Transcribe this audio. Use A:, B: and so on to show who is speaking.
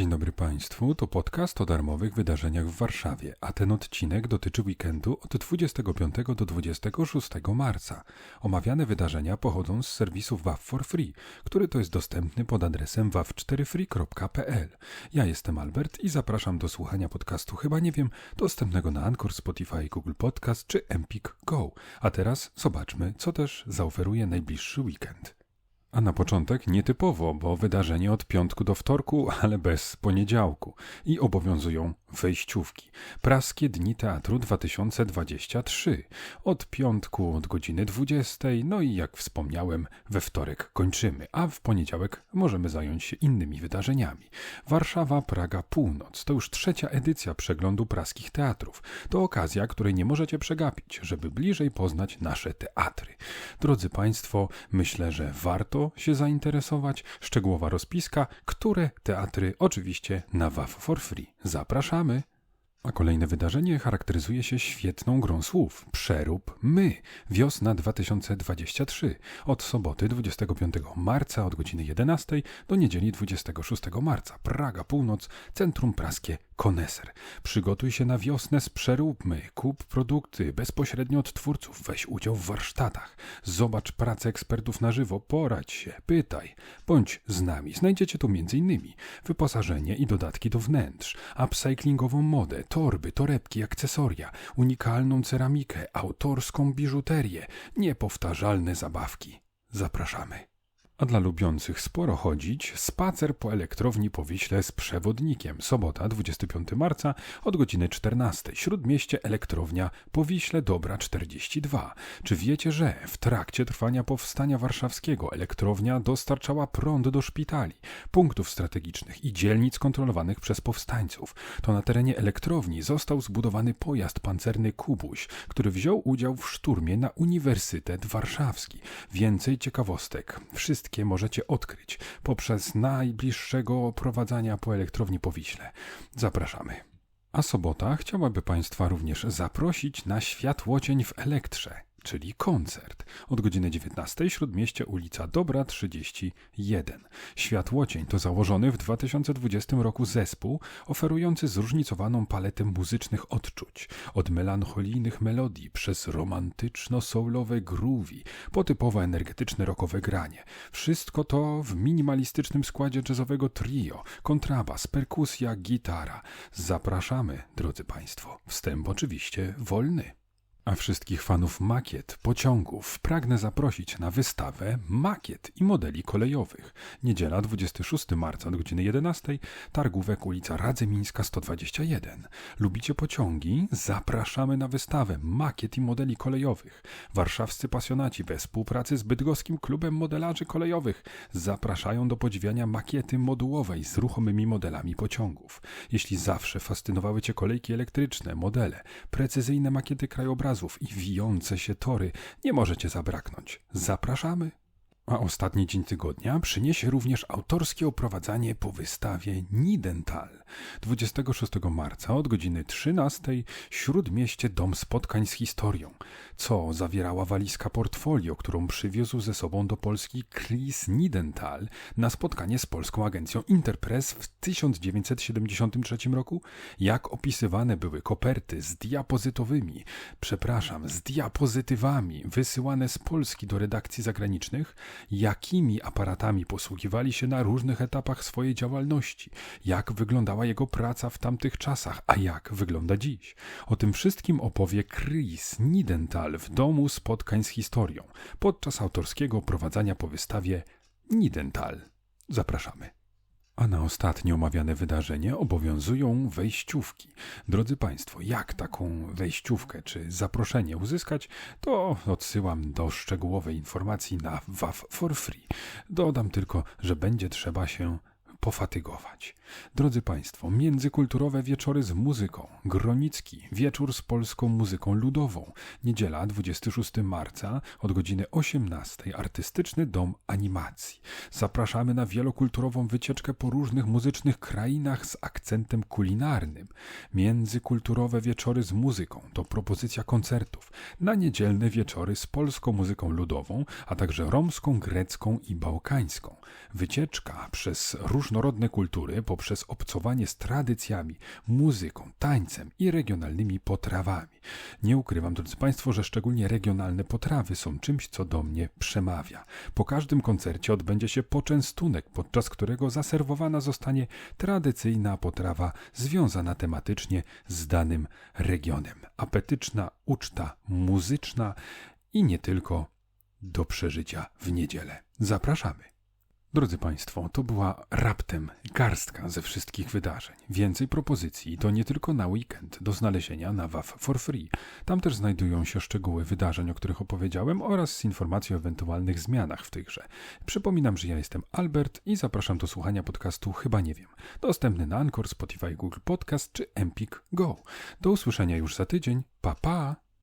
A: Dzień dobry Państwu, to podcast o darmowych wydarzeniach w Warszawie, a ten odcinek dotyczy weekendu od 25 do 26 marca. Omawiane wydarzenia pochodzą z serwisu WAF for Free, który to jest dostępny pod adresem waw4free.pl. Ja jestem Albert i zapraszam do słuchania podcastu Chyba Nie Wiem, dostępnego na Anchor, Spotify, Google Podcast czy Empik Go. A teraz zobaczmy, co też zaoferuje najbliższy weekend. A na początek nietypowo, bo wydarzenie od piątku do wtorku, ale bez poniedziałku i obowiązują wejściówki. Praskie Dni Teatru 2023. Od piątku od godziny 20, no i jak wspomniałem, we wtorek kończymy, a w poniedziałek możemy zająć się innymi wydarzeniami. Warszawa, Praga, Północ. To już trzecia edycja przeglądu praskich teatrów. To okazja, której nie możecie przegapić, żeby bliżej poznać nasze teatry. Drodzy Państwo, myślę, że warto się zainteresować. Szczegółowa rozpiska, które teatry oczywiście na WAF for free. Zapraszamy! A kolejne wydarzenie charakteryzuje się świetną grą słów. Przerób my. Wiosna 2023. Od soboty 25 marca od godziny 11 do niedzieli 26 marca. Praga Północ, Centrum Praskie Koneser. Przygotuj się na wiosnę z przeróbmy, kup produkty bezpośrednio od twórców, weź udział w warsztatach, zobacz pracę ekspertów na żywo, poradź się, pytaj, bądź z nami. Znajdziecie tu m.in. wyposażenie i dodatki do wnętrz, upcyklingową modę, torby, torebki, akcesoria, unikalną ceramikę, autorską biżuterię, niepowtarzalne zabawki. Zapraszamy. A dla lubiących sporo chodzić, spacer po elektrowni po Wiśle z przewodnikiem. Sobota, 25 marca od godziny 14. Śródmieście elektrownia po Wiśle Dobra 42. Czy wiecie, że w trakcie trwania powstania warszawskiego elektrownia dostarczała prąd do szpitali, punktów strategicznych i dzielnic kontrolowanych przez powstańców? To na terenie elektrowni został zbudowany pojazd pancerny Kubuś, który wziął udział w szturmie na Uniwersytet Warszawski. Więcej ciekawostek. Wszystkie wszystkie możecie odkryć poprzez najbliższego oprowadzania po elektrowni Powiśle. Zapraszamy. A sobota chciałaby Państwa również zaprosić na światłocień w Elektrze czyli koncert. Od godziny 19 Śródmieście ulica Dobra 31. Światłocień to założony w 2020 roku zespół oferujący zróżnicowaną paletę muzycznych odczuć. Od melancholijnych melodii przez romantyczno-soulowe groovy, po typowo energetyczne rockowe granie. Wszystko to w minimalistycznym składzie jazzowego trio, kontrabas, perkusja, gitara. Zapraszamy, drodzy Państwo. Wstęp oczywiście wolny. A wszystkich fanów makiet, pociągów pragnę zaprosić na wystawę makiet i modeli kolejowych. Niedziela 26 marca od godziny 11, targówek ulica Radzymińska 121. Lubicie pociągi? Zapraszamy na wystawę makiet i modeli kolejowych. Warszawscy pasjonaci we współpracy z Bydgoskim Klubem Modelarzy Kolejowych zapraszają do podziwiania makiety modułowej z ruchomymi modelami pociągów. Jeśli zawsze fascynowały Cię kolejki elektryczne, modele, precyzyjne makiety krajobrazów, i wijące się tory nie możecie zabraknąć. Zapraszamy! A ostatni dzień tygodnia przyniesie również autorskie oprowadzanie po wystawie Nidental. 26 marca od godziny 13 Śródmieście Dom Spotkań z Historią, co zawierała walizka portfolio, którą przywiózł ze sobą do Polski Chris Nidental na spotkanie z Polską Agencją Interpress w 1973 roku, jak opisywane były koperty z diapozytowymi, przepraszam, z diapozytywami wysyłane z Polski do redakcji zagranicznych, jakimi aparatami posługiwali się na różnych etapach swojej działalności, jak wyglądała wyglądała jego praca w tamtych czasach, a jak wygląda dziś. O tym wszystkim opowie Chris Nidental w Domu Spotkań z Historią podczas autorskiego oprowadzania po wystawie Nidental. Zapraszamy. A na ostatnie omawiane wydarzenie obowiązują wejściówki. Drodzy Państwo, jak taką wejściówkę czy zaproszenie uzyskać, to odsyłam do szczegółowej informacji na WAF for free. Dodam tylko, że będzie trzeba się pofatygować. Drodzy Państwo, międzykulturowe wieczory z muzyką. Gronicki, wieczór z polską muzyką ludową. Niedziela 26 marca od godziny 18. Artystyczny Dom Animacji. Zapraszamy na wielokulturową wycieczkę po różnych muzycznych krainach z akcentem kulinarnym. Międzykulturowe wieczory z muzyką to propozycja koncertów. Na niedzielne wieczory z polską muzyką ludową, a także romską, grecką i bałkańską. Wycieczka przez różne różnorodne kultury poprzez obcowanie z tradycjami, muzyką, tańcem i regionalnymi potrawami. Nie ukrywam, drodzy Państwo, że szczególnie regionalne potrawy są czymś, co do mnie przemawia. Po każdym koncercie odbędzie się poczęstunek, podczas którego zaserwowana zostanie tradycyjna potrawa związana tematycznie z danym regionem. Apetyczna uczta muzyczna i nie tylko do przeżycia w niedzielę. Zapraszamy. Drodzy Państwo, to była raptem garstka ze wszystkich wydarzeń. Więcej propozycji to nie tylko na weekend do znalezienia na WAF for free. Tam też znajdują się szczegóły wydarzeń, o których opowiedziałem oraz z informacji o ewentualnych zmianach w tychże. Przypominam, że ja jestem Albert i zapraszam do słuchania podcastu Chyba Nie Wiem. Dostępny na Anchor, Spotify, Google Podcast czy Empik Go. Do usłyszenia już za tydzień. Pa pa!